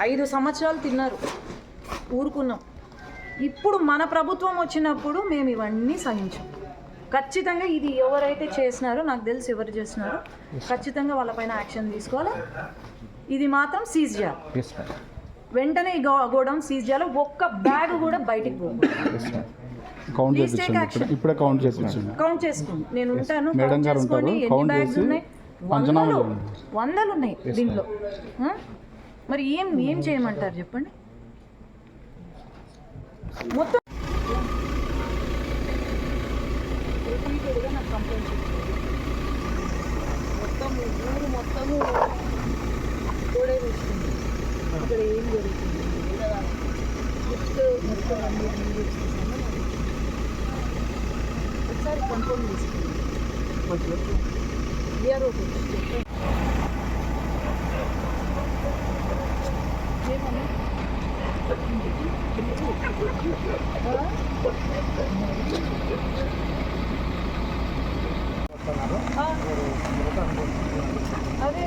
ఐదు సంవత్సరాలు తిన్నారు. ఊరుకున్నాం. ఇప్పుడు మన ప్రభుత్వం వచ్చినప్పుడు మేము ఇవన్నీ సహించాం. ఖచ్చితంగా ఇది ఎవరైతే చేసినారో నాకు తెలిసి ఎవరు చేసినారో ఖచ్చితంగా వాళ్ళపైన యాక్షన్ తీసుకోవాలి. ఇది మాత్రం సీజ్ చేయాలి. వెంటనే ఈ గో- గోడౌన్ సీజ్ చేయాలి. ఒక్క బ్యాగ్ కూడా బయటికి పోకూడదు మేడం కౌంట్ నేను ఉంటాను. కౌంట్ చేసుకోండి. ఎన్ని బ్యాగ్స్ ఉన్నాయి? వందలు. వందలు ఉన్నాయి దీంట్లో? మరి ఏం ఏం చేయమంటారు చెప్పండి మొత్తం ఊరు మొత్తము వేస్తుంది ఇక్కడ ఏం జరుగుతుంది జస్ట్ మొత్తం అన్ని అన్ని చేసేసాను. ఒకసారి కంట్రోల్ తీసుకుంది విఆర్ఓ చెప్పండి ఏమన్నా ఆ? అదే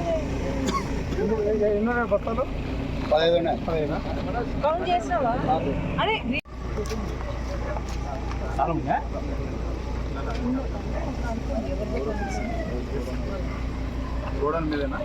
కౌంట్ చేసినావా అదే గోడౌన్ మీదేనా